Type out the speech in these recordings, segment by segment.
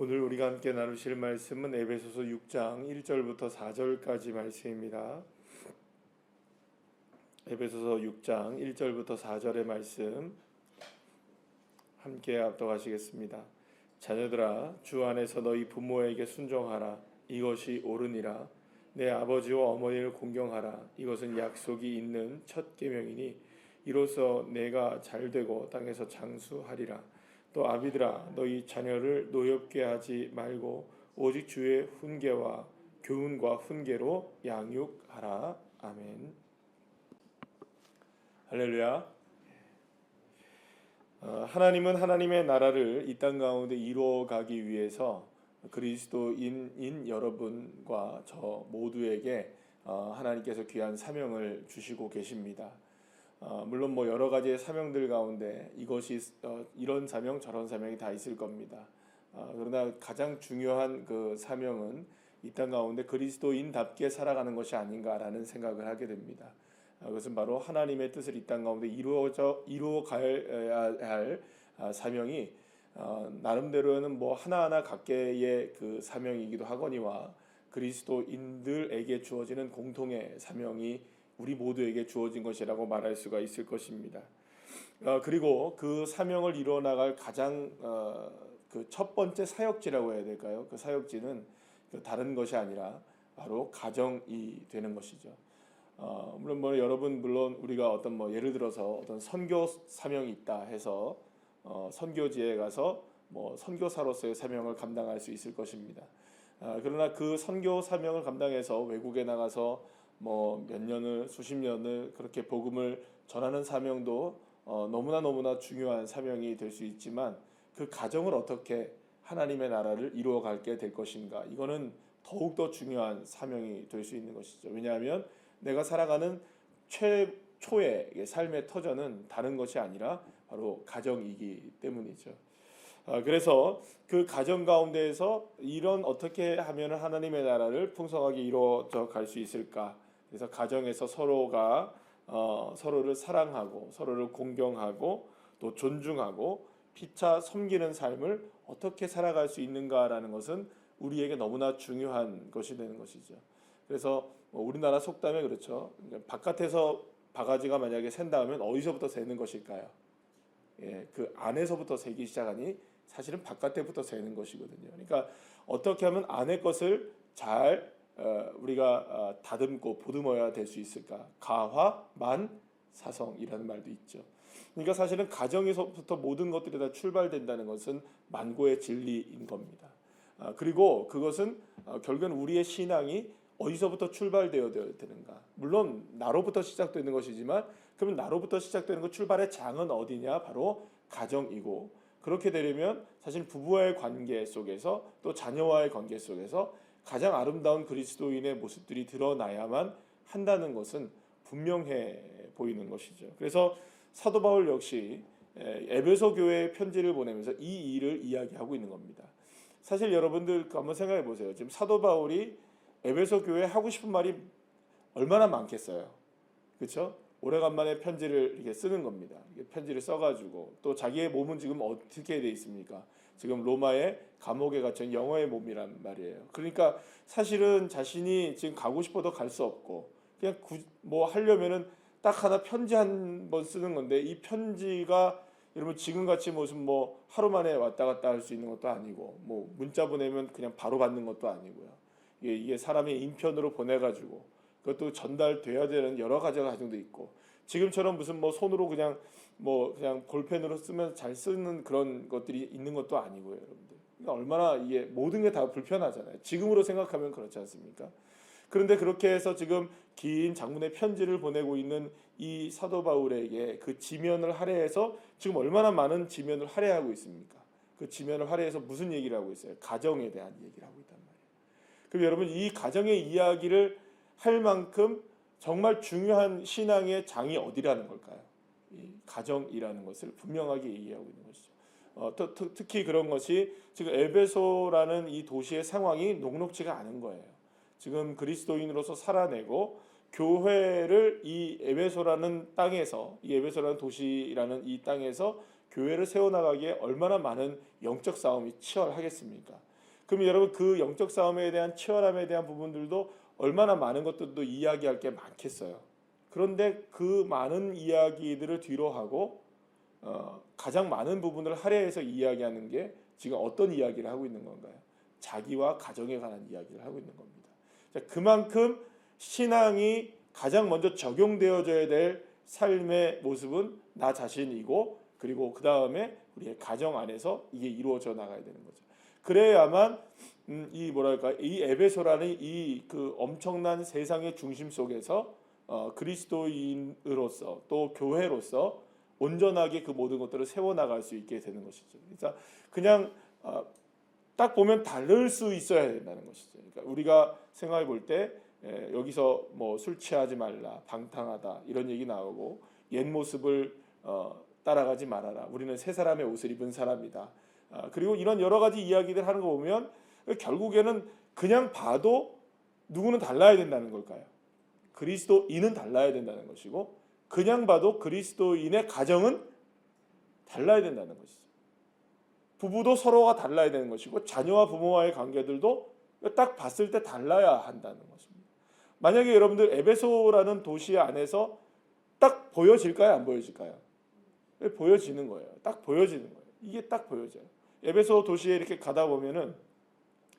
오늘 우리가 함께 나누실 말씀은 에베소서 6장 1절부터 4절까지 말씀입니다. 에베소서 6장 1절부터 4절의 말씀 함께 압독하시겠습니다. 자녀들아 주 안에서 너희 부모에게 순종하라 이것이 옳으니라 내 아버지와 어머니를 공경하라 이것은 약속이 있는 첫 계명이니 이로써 내가 잘 되고 땅에서 장수하리라 또 아비들아 너희 자녀를 노엽게 하지 말고 오직 주의 훈계와 교훈과 훈계로 양육하라. 아멘. 할렐루야. 어, 하나님은 하나님의 나라를 이 땅 가운데 이루어 가기 위해서 그리스도인인 여러분과 저 모두에게 어, 하나님께서 귀한 사명을 주시고 계십니다. 어, 물론 뭐 여러 가지의 사명들 가운데 이것이 어, 이런 사명 저런 사명이 다 있을 겁니다. 어, 그러나 가장 중요한 그 사명은 이 땅 가운데 그리스도인답게 살아가는 것이 아닌가라는 생각을 하게 됩니다. 어, 그것은 바로 하나님의 뜻을 이 땅 가운데 이루어져 이루어 가야 할 아, 사명이 어, 나름대로는 뭐 하나하나 각계의 그 사명이기도 하거니와 그리스도인들에게 주어지는 공통의 사명이 우리 모두에게 주어진 것이라고 말할 수가 있을 것입니다. 어, 그리고 그 사명을 이루어 나갈 가장 어, 그첫 번째 사역지라고 해야 될까요? 그 사역지는 그 다른 것이 아니라 바로 가정이 되는 것이죠. 어, 물론 뭐 여러분 물론 우리가 어떤 뭐 예를 들어서 어떤 선교 사명이 있다 해서 어, 선교지에 가서 뭐 선교사로서의 사명을 감당할 수 있을 것입니다. 아, 그러나 그 선교 사명을 감당해서 외국에 나가서 뭐 몇 년을 수십 년을 그렇게 복음을 전하는 사명도 어, 너무나 너무나 중요한 사명이 될 수 있지만 그 가정을 어떻게 하나님의 나라를 이루어 갈게 될 것인가 이거는 더욱 더 중요한 사명이 될 수 있는 것이죠. 왜냐하면 내가 살아가는 최초의 삶의 터전은 다른 것이 아니라 바로 가정이기 때문이죠. 아, 그래서 그 가정 가운데에서 이런 어떻게 하면 하나님의 나라를 풍성하게 이루어져 갈 수 있을까? 그래서 가정에서 서로가 어, 서로를 사랑하고 서로를 공경하고 또 존중하고 피차 섬기는 삶을 어떻게 살아갈 수 있는가라는 것은 우리에게 너무나 중요한 것이 되는 것이죠. 그래서 뭐 우리나라 속담에 그렇죠. 바깥에서 바가지가 만약에 샌다 하면 어디서부터 새는 것일까요? 예, 그 안에서부터 세기 시작하니 사실은 바깥에부터 세는 것이거든요. 그러니까 어떻게 하면 안의 것을 잘 어, 우리가 어, 다듬고 보듬어야 될 수 있을까? 가화 만 사성이라는 말도 있죠. 그러니까 사실은 가정에서부터 모든 것들이 다 출발된다는 것은 만고의 진리인 겁니다. 아, 그리고 그것은 어, 결국은 우리의 신앙이 어디서부터 출발되어야 되는가? 물론 나로부터 시작되는 것이지만 그러면 나로부터 시작되는 그 출발의 장은 어디냐? 바로 가정이고 그렇게 되려면 사실 부부와의 관계 속에서 또 자녀와의 관계 속에서 가장 아름다운 그리스도인의 모습들이 드러나야만 한다는 것은 분명해 보이는 것이죠. 그래서 사도 바울 역시 에베소 교회에 편지를 보내면서 이 일을 이야기하고 있는 겁니다. 사실 여러분들 한번 생각해 보세요. 지금 사도 바울이 에베소 교회에 하고 싶은 말이 얼마나 많겠어요. 그렇죠? 오래간만에 편지를 이렇게 쓰는 겁니다. 편지를 써가지고 또 자기의 몸은 지금 어떻게 돼 있습니까? 지금 로마의 감옥에 갇힌 영어의 몸이란 말이에요. 그러니까 사실은 자신이 지금 가고 싶어도 갈 수 없고 그냥 구, 뭐 하려면은 딱 하나 편지 한 번 쓰는 건데 이 편지가 여러분 지금 같이 무슨 뭐 하루 만에 왔다 갔다 할 수 있는 것도 아니고 뭐 문자 보내면 그냥 바로 받는 것도 아니고요. 이게 사람의 인편으로 보내가지고 그것도 전달돼야 되는 여러 가지 과정도 있고 지금처럼 무슨 뭐 손으로 그냥 뭐 그냥 볼펜으로 쓰면 잘 쓰는 그런 것들이 있는 것도 아니고요, 여러분들. 그러니까 얼마나 이게 모든 게 다 불편하잖아요. 지금으로 생각하면 그렇지 않습니까? 그런데 그렇게 해서 지금 긴 장문의 편지를 보내고 있는 이 사도 바울에게 그 지면을 할애해서 지금 얼마나 많은 지면을 할애하고 있습니까? 그 지면을 할애해서 무슨 얘기를 하고 있어요? 가정에 대한 얘기를 하고 있단 말이에요. 그럼 여러분 이 가정의 이야기를 할 만큼 정말 중요한 신앙의 장이 어디라는 걸까요? 이 가정이라는 것을 분명하게 얘기하고 있는 것이죠. 어, 또, 특히 그런 것이 지금 에베소라는 이 도시의 상황이 녹록지가 않은 거예요. 지금 그리스도인으로서 살아내고 교회를 이 에베소라는 땅에서 이 에베소라는 도시라는 이 땅에서 교회를 세워나가기에 얼마나 많은 영적 싸움이 치열하겠습니까? 그럼 여러분 그 영적 싸움에 대한 치열함에 대한 부분들도 얼마나 많은 것들도 이야기할 게 많겠어요. 그런데 그 많은 이야기들을 뒤로 하고 어, 가장 많은 부분을 할애해서 이야기하는 게 지금 어떤 이야기를 하고 있는 건가요? 자기와 가정에 관한 이야기를 하고 있는 겁니다. 자, 그만큼 신앙이 가장 먼저 적용되어져야 될 삶의 모습은 나 자신이고 그리고 그 다음에 우리의 가정 안에서 이게 이루어져 나가야 되는 거죠. 그래야만 음, 이 뭐랄까 이 에베소라는 이 그 엄청난 세상의 중심 속에서 어, 그리스도인으로서 또 교회로서 온전하게 그 모든 것들을 세워 나갈 수 있게 되는 것이죠. 그러니까 그냥 어, 딱 보면 다를 수 있어야 된다는 것이죠. 그러니까 우리가 생각해 볼때 예, 여기서 뭐 술 취하지 말라, 방탕하다 이런 얘기 나오고 옛 모습을 어, 따라가지 말아라. 우리는 새 사람의 옷을 입은 사람이다. 아, 그리고 이런 여러 가지 이야기들 하는 거 보면 결국에는 그냥 봐도 누구는 달라야 된다는 걸까요? 그리스도인은 달라야 된다는 것이고 그냥 봐도 그리스도인의 가정은 달라야 된다는 것이죠. 부부도 서로가 달라야 되는 것이고 자녀와 부모와의 관계들도 딱 봤을 때 달라야 한다는 것입니다. 만약에 여러분들 에베소라는 도시 안에서 딱 보여질까요? 안 보여질까요? 네, 보여지는 거예요. 딱 보여지는 거예요. 이게 딱 보여져요. 에베소 도시에 이렇게 가다 보면은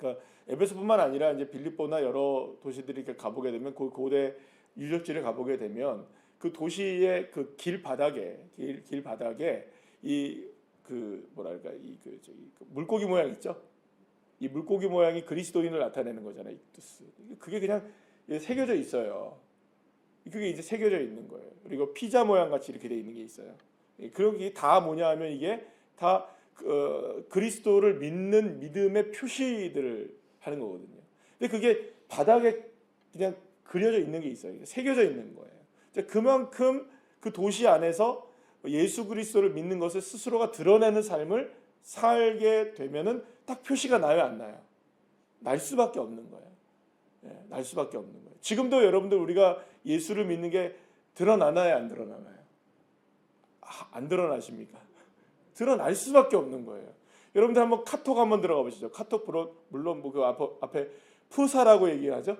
그러니까 에베소뿐만 아니라 이제 빌립보나 여러 도시들이 이렇게 가보게 되면 그 고대 유적지를 가보게 되면 그 도시의 그 길 바닥에 길, 길 바닥에 이 그 뭐랄까 이 그 저기 그 물고기 모양 있죠? 이 물고기 모양이 그리스도인을 나타내는 거잖아요. 이투스. 그게 그냥 새겨져 있어요. 그게 이제 새겨져 있는 거예요. 그리고 피자 모양 같이 이렇게 돼 있는 게 있어요. 그런 게 다 뭐냐 하면 이게 다 어, 그리스도를 믿는 믿음의 표시들을 하는 거거든요. 근데 그게 바닥에 그냥 그려져 있는 게 있어요. 새겨져 있는 거예요. 그만큼 그 도시 안에서 예수 그리스도를 믿는 것을 스스로가 드러내는 삶을 살게 되면은 딱 표시가 나요, 안 나요? 날 수밖에 없는 거예요. 예, 날 수밖에 없는 거예요. 지금도 여러분들 우리가 예수를 믿는 게 드러나나요, 안 드러나나요? 아, 안 드러나십니까? 드러날 수밖에 없는 거예요. 여러분들 한번 카톡 한번 들어가 보시죠. 카톡 프로 물론 뭐 그 앞에, 푸사라고 얘기하죠.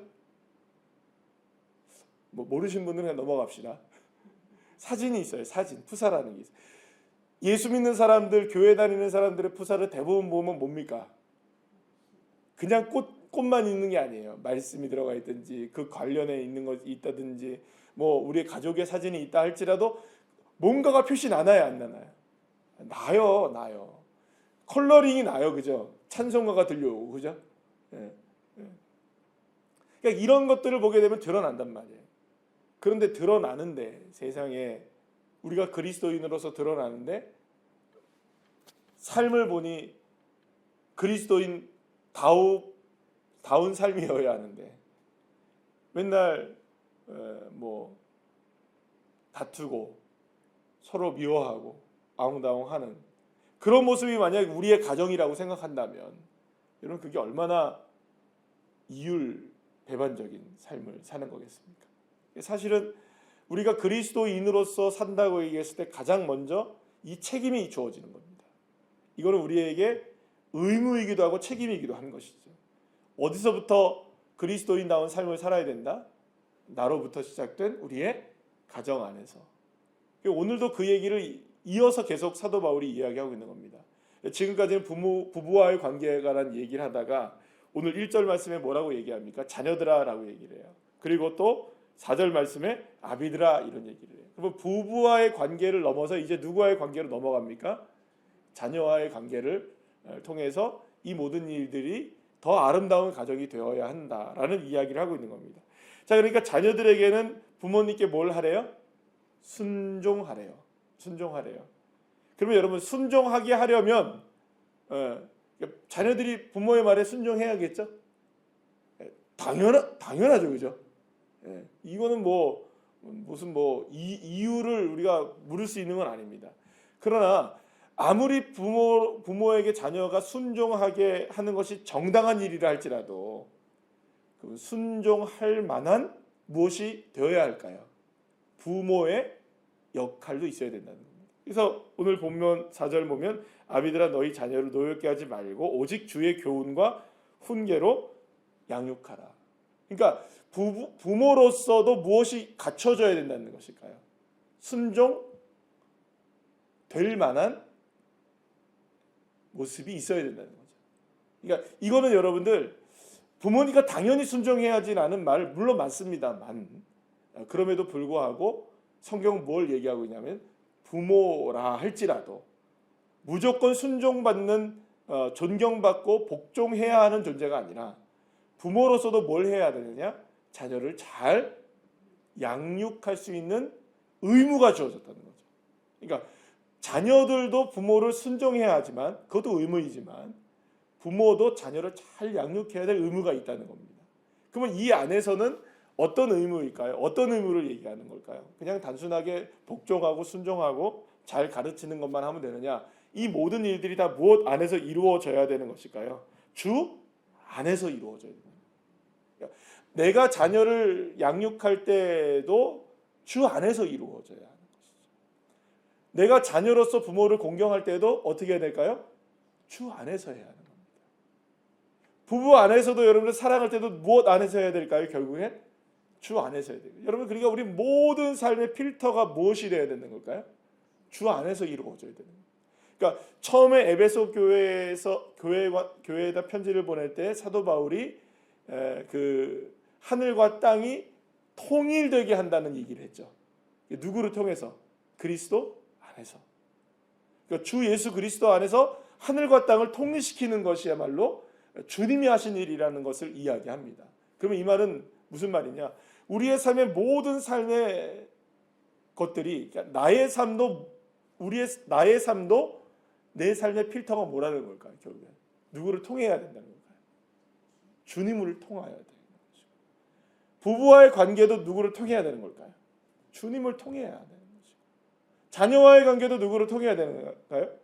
뭐 모르신 분들은 그냥 넘어갑시다. 사진이 있어요. 사진 푸사라는 게 있어요. 예수 믿는 사람들, 교회 다니는 사람들의 푸사를 대부분 보면 뭡니까? 그냥 꽃 꽃만 있는 게 아니에요. 말씀이 들어가 있든지 그 관련에 있는 것이 있다든지 뭐 우리 가족의 사진이 있다 할지라도 뭔가가 표시 나나요, 안 나나요? 나요, 나요. 컬러링이 나요, 그죠? 찬송가가 들려오고, 그죠? 예, 예. 그러니까 이런 것들을 보게 되면 드러난단 말이에요. 그런데 드러나는데 세상에 우리가 그리스도인으로서 드러나는데 삶을 보니 그리스도인 다우 다운 삶이어야 하는데 맨날 어, 뭐 다투고 서로 미워하고 아웅다웅하는 그런 모습이 만약 우리의 가정이라고 생각한다면 여러분 그게 얼마나 이율 배반적인 삶을 사는 거겠습니까? 사실은 우리가 그리스도인으로서 산다고 얘기했을 때 가장 먼저 이 책임이 주어지는 겁니다. 이거는 우리에게 의무이기도 하고 책임이기도 하는 것이죠. 어디서부터 그리스도인다운 삶을 살아야 된다? 나로부터 시작된 우리의 가정 안에서. 오늘도 그 얘기를 이어서 계속 사도 바울이 이야기하고 있는 겁니다. 지금까지는 부모, 부부와의 관계에 관한 얘기를 하다가 오늘 1절 말씀에 뭐라고 얘기합니까? 자녀들아라고 얘기를 해요. 그리고 또 4절 말씀에 아비들아 이런 얘기를 해요. 그러면 부부와의 관계를 넘어서 이제 누구와의 관계로 넘어갑니까? 자녀와의 관계를 통해서 이 모든 일들이 더 아름다운 가정이 되어야 한다라는 이야기를 하고 있는 겁니다. 자, 그러니까 자녀들에게는 부모님께 뭘 하래요? 순종하래요. 순종하래요. 그러면 여러분 순종하게 하려면 어, 자녀들이 부모의 말에 순종해야겠죠? 예, 당연 당연하죠, 그죠? 예, 이거는 뭐 무슨 뭐 이, 이유를 우리가 물을 수 있는 건 아닙니다. 그러나 아무리 부모 부모에게 자녀가 순종하게 하는 것이 정당한 일이라 할지라도 그 순종할 만한 무엇이 되어야 할까요? 부모의 역할도 있어야 된다는 겁니다. 그래서 오늘 본면 4절 보면 아비들아 너희 자녀를 노엽게 하지 말고 오직 주의 교훈과 훈계로 양육하라. 그러니까 부, 부모로서도 무엇이 갖춰져야 된다는 것일까요? 순종 될 만한 모습이 있어야 된다는 거죠. 그러니까 이거는 여러분들 부모니까 당연히 순종해야지라는 말 물론 맞습니다만 어, 그럼에도 불구하고 성경은 뭘 얘기하고 있냐면 부모라 할지라도 무조건 순종받는 어, 존경받고 복종해야 하는 존재가 아니라 부모로서도 뭘 해야 되느냐 자녀를 잘 양육할 수 있는 의무가 주어졌다는 거죠. 그러니까 자녀들도 부모를 순종해야 하지만 그것도 의무이지만 부모도 자녀를 잘 양육해야 될 의무가 있다는 겁니다. 그러면 이 안에서는 어떤 의무일까요? 어떤 의무를 얘기하는 걸까요? 그냥 단순하게 복종하고 순종하고 잘 가르치는 것만 하면 되느냐? 이 모든 일들이 다 무엇 안에서 이루어져야 되는 것일까요? 주 안에서 이루어져야 됩니다. 그러니까 내가 자녀를 양육할 때도 주 안에서 이루어져야 하는 것이죠. 내가 자녀로서 부모를 공경할 때도 어떻게 해야 될까요? 주 안에서 해야 하는 겁니다. 부부 안에서도 여러분들 사랑할 때도 무엇 안에서 해야 될까요? 결국엔 주 안에서 해야 돼요. 여러분 그러니까 우리 모든 삶의 필터가 무엇이 돼야 되는 걸까요? 주 안에서 이루어져야 되는 거예요. 그러니까 처음에 에베소 교회에서 교회와 교회에다 편지를 보낼 때 사도 바울이 에, 그 하늘과 땅이 통일되게 한다는 얘기를 했죠. 누구를 통해서? 그리스도 안에서. 그러니까 주 예수 그리스도 안에서 하늘과 땅을 통일시키는 것이야말로 주님이 하신 일이라는 것을 이야기합니다. 그러면 이 말은 무슨 말이냐? 우리의 삶의 모든 삶의 것들이 그러니까 나의 삶도 우리의 나의 삶도 내 삶의 필터가 뭐라는 걸까요? 결국엔 누구를 통해야 된다는 걸까요? 주님을 통하여야 되는 거죠. 부부와의 관계도 누구를 통해야 되는 걸까요? 주님을 통해야 되는 거죠. 자녀와의 관계도 누구를 통해야 되는 걸까요?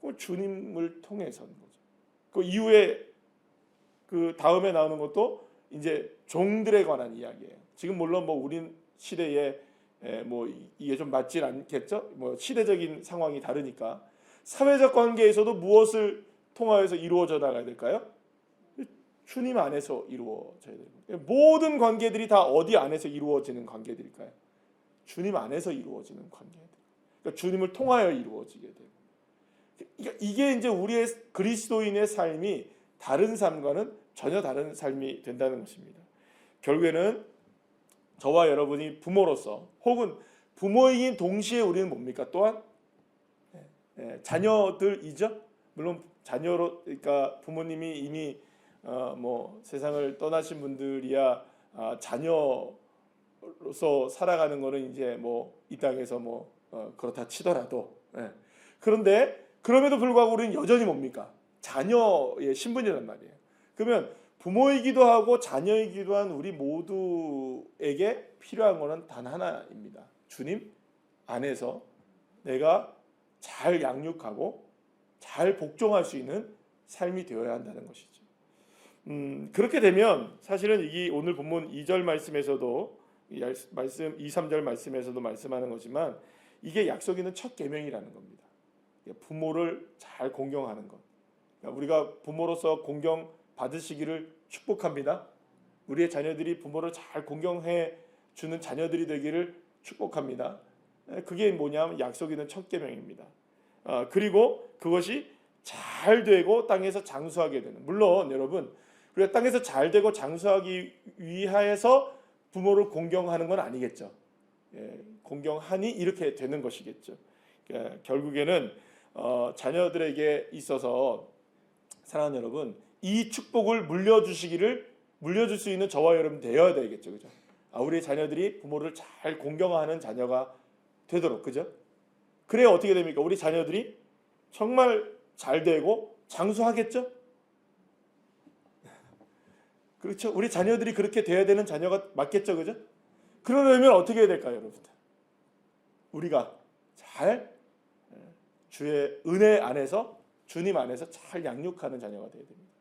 그 주님을 통해서는 거죠. 그 이후에 그 다음에 나오는 것도 이제 종들에 관한 이야기예요. 지금 물론 뭐 우리 시대에 에, 뭐 이게 좀 맞질 않겠죠. 뭐 시대적인 상황이 다르니까 사회적 관계에서도 무엇을 통하여서 이루어져 나가야 될까요? 주님 안에서 이루어져야 돼요. 모든 관계들이 다 어디 안에서 이루어지는 관계들일까요? 주님 안에서 이루어지는 관계들. 그러니까 주님을 통하여 이루어지게 돼요. 그러니까 이게 이제 우리의 그리스도인의 삶이 다른 삶과는 전혀 다른 삶이 된다는 것입니다. 결국에는 저와 여러분이 부모로서 혹은 부모이긴 동시에 우리는 뭡니까? 또한 예, 예, 자녀들이죠. 물론 자녀로 그러니까 부모님이 이미 어, 뭐 세상을 떠나신 분들이야 아, 자녀로서 살아가는 거는 이제 뭐 이 땅에서 뭐 어, 그렇다 치더라도 예. 그런데 그럼에도 불구하고 우리는 여전히 뭡니까? 자녀의 신분이란 말이에요. 그러면 부모이기도 하고 자녀이기도 한 우리 모두에게 필요한 것은 단 하나입니다. 주님 안에서 내가 잘 양육하고 잘 복종할 수 있는 삶이 되어야 한다는 것이죠. 음, 그렇게 되면 사실은 이 오늘 본문 2절 말씀에서도 이 말씀 2, 3절 말씀에서도 말씀하는 거지만 이게 약속 있는 첫 계명이라는 겁니다. 부모를 잘 공경하는 것. 그러니까 우리가 부모로서 공경 받으시기를 축복합니다. 우리의 자녀들이 부모를 잘 공경해 주는 자녀들이 되기를 축복합니다. 그게 뭐냐면 약속 있는 첫 계명입니다. 아, 그리고 그것이 잘 되고 땅에서 장수하게 되는. 물론 여러분 우리가 땅에서 잘 되고 장수하기 위하여서 부모를 공경하는 건 아니겠죠. 예, 공경하니 이렇게 되는 것이겠죠. 그러니까 결국에는 어, 자녀들에게 있어서 사랑하는 여러분 이 축복을 물려주시기를 물려줄 수 있는 저와 여러분 되어야 되겠죠, 그죠? 아, 우리 자녀들이 부모를 잘 공경하는 자녀가 되도록, 그죠? 그래야 어떻게 됩니까? 우리 자녀들이 정말 잘 되고 장수하겠죠? 그렇죠? 우리 자녀들이 그렇게 돼야 되는 자녀가 맞겠죠, 그죠? 그러려면 어떻게 해야 될까요, 여러분들? 우리가 잘 주의 은혜 안에서 주님 안에서 잘 양육하는 자녀가 되어야 됩니다.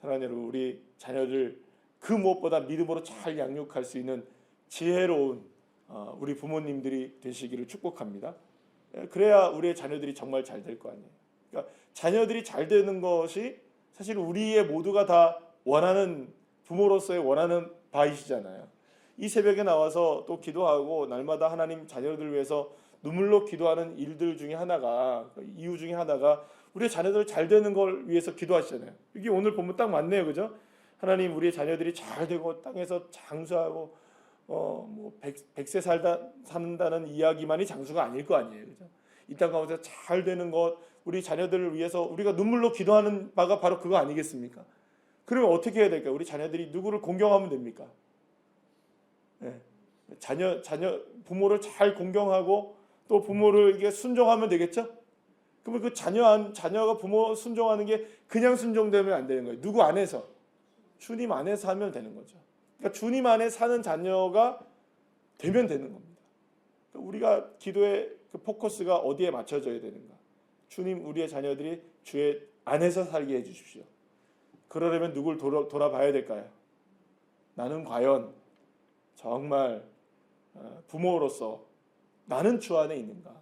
사랑하는 여러분, 우리 자녀들 그 무엇보다 믿음으로 잘 양육할 수 있는 지혜로운 어, 우리 부모님들이 되시기를 축복합니다. 예, 그래야 우리의 자녀들이 정말 잘 될 거 아니에요. 그러니까 자녀들이 잘 되는 것이 사실 우리의 모두가 다 원하는 부모로서의 원하는 바이시잖아요. 이 새벽에 나와서 또 기도하고 날마다 하나님 자녀들 위해서 눈물로 기도하는 일들 중에 하나가 그 이유 중에 하나가 우리의 자녀들 잘 되는 걸 위해서 기도하시잖아요. 이게 오늘 보면 딱 맞네요, 그죠? 하나님 우리의 자녀들이 잘 되고 땅에서 장수하고 어뭐 백세 살다 산다는 이야기만이 장수가 아닐 거 아니에요, 그죠? 이 땅 가운데 잘 되는 것 우리 자녀들을 위해서 우리가 눈물로 기도하는 바가 바로 그거 아니겠습니까? 그러면 어떻게 해야 될까요? 우리 자녀들이 누구를 공경하면 됩니까? 예. 자녀 자녀 부모를 잘 공경하고 또 부모를에게 순종하면 되겠죠? 그러면 그 자녀 안 자녀가 부모 순종하는 게 그냥 순종되면 안 되는 거예요. 누구 안에서 주님 안에서 하면 되는 거죠. 그러니까 주님 안에 사는 자녀가 되면 되는 겁니다. 그러니까 우리가 기도의 그 포커스가 어디에 맞춰져야 되는가? 주님 우리의 자녀들이 주의 안에서 살게 해 주십시오. 그러려면 누굴 돌아, 돌아봐야 될까요? 나는 과연 정말 어, 부모로서 나는 주 안에 있는가?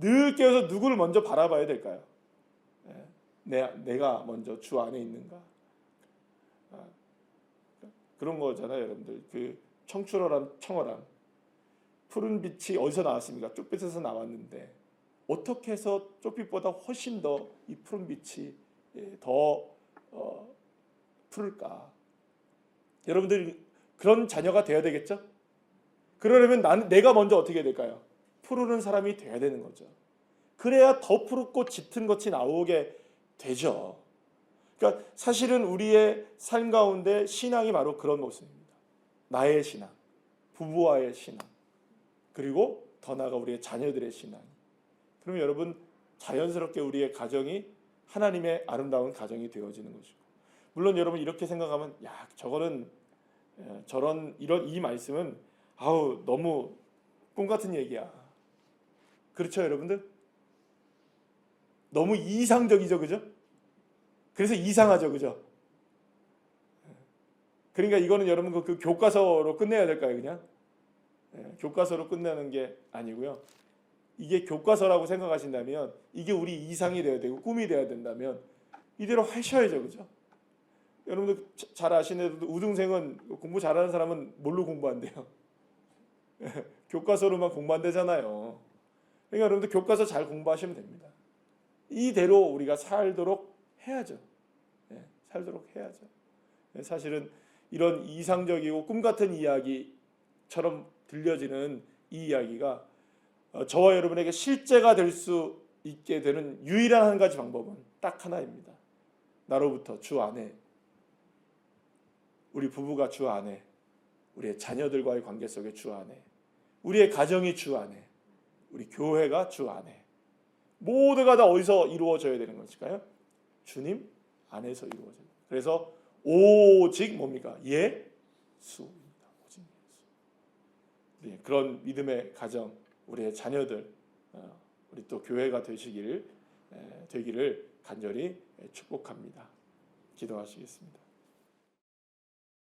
예. 늘 깨어서 누구를 먼저 바라봐야 될까요? 예. 내, 내가 먼저 주 안에 있는가? 아, 그런 거잖아요, 여러분들. 그 청출어람, 청어람. 푸른 빛이 어디서 나왔습니까? 쪽빛에서 나왔는데 어떻게 해서 쪽빛보다 훨씬 더 이 푸른 빛이 예, 더 어, 푸를까? 여러분들 그런 자녀가 되어야 되겠죠? 그러려면 나는 내가 먼저 어떻게 될까요? 푸르는 사람이 돼야 되는 거죠. 그래야 더 푸르고 짙은 것이 나오게 되죠. 그러니까 사실은 우리의 삶 가운데 신앙이 바로 그런 모습입니다. 나의 신앙, 부부와의 신앙, 그리고 더 나아가 우리의 자녀들의 신앙. 그러면 여러분 자연스럽게 우리의 가정이 하나님의 아름다운 가정이 되어지는 것이고 물론 여러분 이렇게 생각하면 야 저거는 에, 저런 이런 이 말씀은 아우 너무 꿈 같은 얘기야 그렇죠 여러분들 너무 이상적이죠 그죠 그래서 이상하죠 그죠 그러니까 이거는 여러분 그, 그 교과서로 끝내야 될까요 그냥 예, 교과서로 끝내는 게 아니고요 이게 교과서라고 생각하신다면 이게 우리 이상이 되어야 되고 꿈이 되어야 된다면 이대로 하셔야죠, 그죠? 여러분들 자- 잘 아시는 우등생은 공부 잘하는 사람은 뭘로 공부한대요? 교과서로만 공부한대잖아요. 그러니까 여러분들 교과서 잘 공부하시면 됩니다. 이대로 우리가 살도록 해야죠. 예, 살도록 해야죠. 예, 사실은 이런 이상적이고 꿈 같은 이야기처럼 들려지는 이 이야기가 어, 저와 여러분에게 실제가 될 수 있게 되는 유일한 한 가지 방법은 딱 하나입니다. 나로부터 주 안에 우리 부부가 주 안에 우리의 자녀들과의 관계 속에 주 안에 우리의 가정이 주 안에 우리 교회가 주 안에 모두가 다 어디서 이루어져야 되는 것일까요? 주님 안에서 이루어져요. 그래서 오직 뭡니까? 예수입니다. 오직 예수. 네, 그런 믿음의 가정 우리의 자녀들, 어, 우리 또 교회가 되시길 에, 되기를 간절히 축복합니다. 기도하시겠습니다.